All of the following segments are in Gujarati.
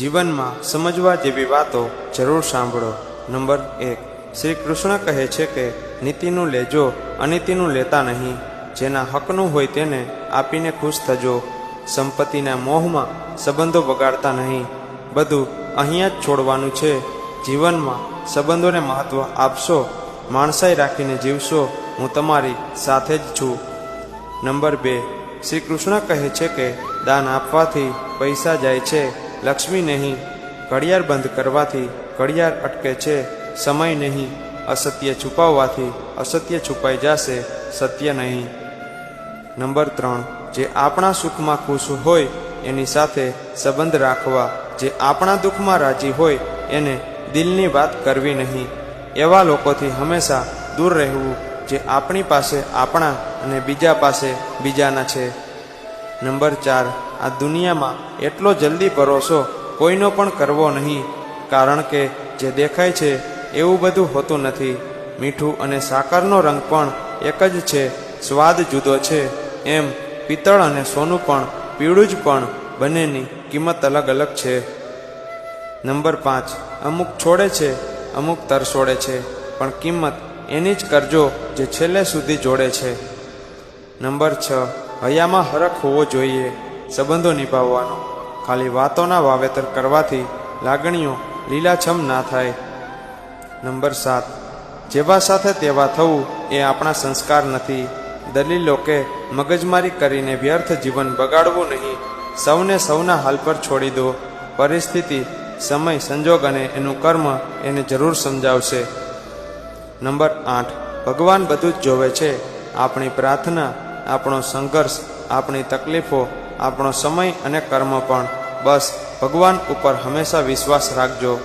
જીવનમાં સમજવા જેવી વાતો જરૂર સાંભળો. નંબર એક. શ્રી કૃષ્ણ કહે છે કે, નીતિનું લેજો, અનિતિનું લેતા નહીં. જેના હકનું હોય તેને આપીને ખુશ થજો. સંપત્તિના મોહમાં સંબંધો બગાડતા નહીં. બધું અહીંયા જ છોડવાનું છે. જીવનમાં સંબંધોને મહત્વ આપશો. માણસાઈ રાખીને જીવશો. હું તમારી સાથે જ છું. નંબર બે. શ્રી કૃષ્ણ કહે છે કે, દાન આપવાથી પૈસા જાય છે. લક્ષ્મી નહીં, ઘડિયાળ બંધ કરવાથી ઘડિયાળ અટકે છે, સમય નહીં, અસત્ય છુપાવવાથી અસત્ય છુપાઈ જશે, સત્ય નહીં. નંબર ત્રણ, જે આપણા સુખમાં ખુશ હોય, એની સાથે સંબંધ રાખવા. જે આપણા દુઃખમાં રાજી હોય, એને દિલની વાત કરવી નહીં. એવા લોકોથી હંમેશા દૂર રહેવું, જે આપણી પાસે આપણા અને બીજા પાસે બીજાના છે. નંબર ચાર, આ દુનિયામાં એટલો જલ્દી ભરોસો કોઈનો પણ કરવો નહીં. કારણ કે જે દેખાય છે, એવું બધું હોતું નથી. મીઠું અને સાકરનો રંગ પણ એક જ છે, સ્વાદ જુદો છે. એમ પિત્તળ અને સોનું પણ, પીળું જ પણ, બંનેની કિંમત અલગ અલગ છે. નંબર પાંચ, અમુક છોડે છે, અમુક તરસોડે છે, પણ કિંમત એની જ કરજો જે છેલ્લે સુધી જોડે છે. નંબર છ હૈયામાં હરખ હોવો જોઈએ, સંબંધો નિભાવવાનો. ખાલી વાતોના વાવેતર કરવાથી લાગણીઓ લીલાછમ ના થાય. નંબર સાત. જેવા સાથે તેવા થવું એ આપણા સંસ્કાર નથી. દલીલો કે મગજમારી કરીને વ્યર્થ જીવન બગાડવું નહીં. સૌને સૌના હાલ પર છોડી દો. પરિસ્થિતિ, સમય, સંજોગ અને એનું કર્મ એને જરૂર સમજાવશે. નંબર આઠ. ભગવાન બધું જ જોવે છે. આપણી પ્રાર્થના આપણો સંઘર્ષ, આપણી તકલીફો, આપણો સમય અને કર્મ પણ. બસ, ભગવાન ઉપર હંમેશા વિશ્વાસ રાખજો.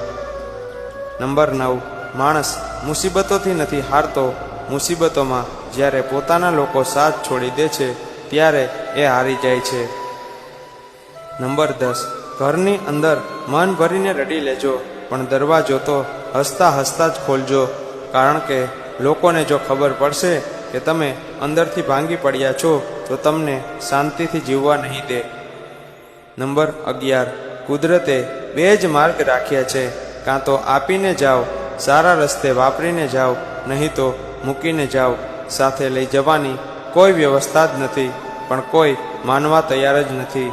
નંબર નવ, માણસ મુસીબતોથી નથી હારતો. મુસીબતોમાં જ્યારે પોતાના લોકો સાથ છોડી દે છે, ત્યારે એ હારી જાય છે. નંબર દસ, ઘરની અંદર મન ભરીને રડી લેજો, પણ દરવાજો તો હસતા હસતા જ ખોલજો. કારણ કે લોકોને જો ખબર પડશે કે તમે અંદરથી ભાંગી પડ્યા છો, તો તમને શાંતિથી જીવવા નહીં દે. નંબર અગિયાર. કુદરતે બે જ માર્ગ રાખ્યા છે. કાં તો આપીને જાઓ, સારા રસ્તે વાપરીને જાઓ, નહીં તો મૂકીને જાઓ. સાથે લઈ જવાની કોઈ વ્યવસ્થા જ નથી, પણ કોઈ માનવા તૈયાર જ નથી.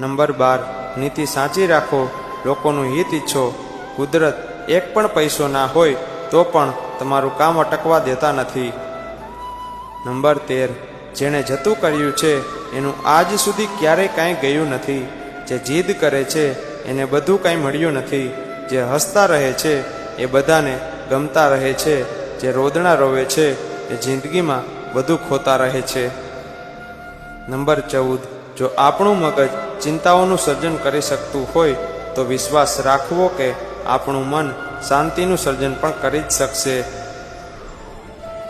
નંબર બાર. નીતિ સાચી રાખો, લોકોનું હિત ઈચ્છો. કુદરત એક પણ પૈસો ના હોય, તો પણ તમારું કામ અટકવા દેતા નથી. નંબર તેર. જેણે જતું કર્યું છે, એનું આજ સુધી ક્યારેય કાંઈ ગયું નથી. જે જીદ કરે છે, એને બધું કાંઈ મળ્યું નથી. જે હસતા રહે છે, એ બધાને ગમતા રહે છે. જે રોદણા રોવે છે, એ જિંદગીમાં બધું ખોતા રહે છે. નંબર ચૌદ. જો આપણું મગજ ચિંતાઓનું સર્જન કરી શકતું હોય, તો વિશ્વાસ રાખવો કે આપણું મન શાંતિનું સર્જન પણ કરી જ શકશે.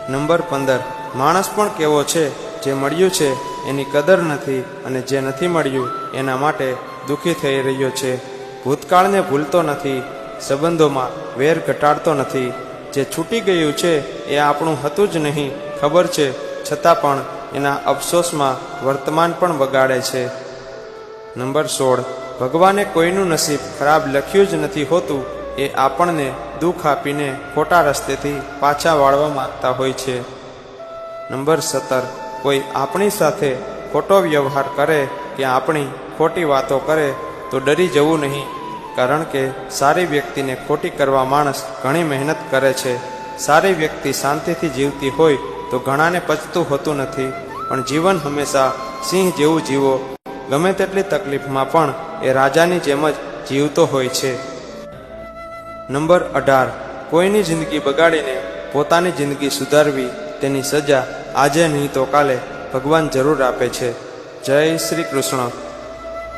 નંબર પંદર. માણસ પણ કેવો છે, જે મળ્યું છે, એની કદર નથી અને જે નથી મળ્યું, એના માટે દુઃખી થઈ રહ્યો છે. ભૂતકાળને ભૂલતો નથી, સંબંધોમાં વેર ઘટાડતો નથી. જે છૂટી ગયું છે, એ આપણું હતું જ નહીં, ખબર છે, છતાં પણ એના અફસોસમાં વર્તમાન પણ બગાડે છે. નંબર સોળ. ભગવાને કોઈનું નસીબ ખરાબ લખ્યું જ નથી હોતું, એ આપણને દુઃખ આપીને ખોટા રસ્તેથી પાછા વાળવા માંગતા હોય છે. નંબર સત્તર, કોઈ આપણી સાથે ખોટો વ્યવહાર કરે કે આપણી ખોટી વાતો કરે, તો ડરી જવું નહીં. કારણ કે સારી વ્યક્તિને ખોટી કરવા માણસ ઘણી મહેનત કરે છે. સારી વ્યક્તિ શાંતિથી જીવતી હોય, તો ઘણાને પચતું હોતું નથી. પણ જીવન હંમેશા સિંહ જેવું જીવો. ગમે તેટલી તકલીફમાં પણ એ રાજાની જેમ જ જીવતો હોય છે. નંબર અઢાર, કોઈની જિંદગી બગાડીને પોતાની જિંદગી સુધારવી. તેની સજા આજે નહીં તો કાલે ભગવાન જરૂર આપે છે. જય શ્રી કૃષ્ણ.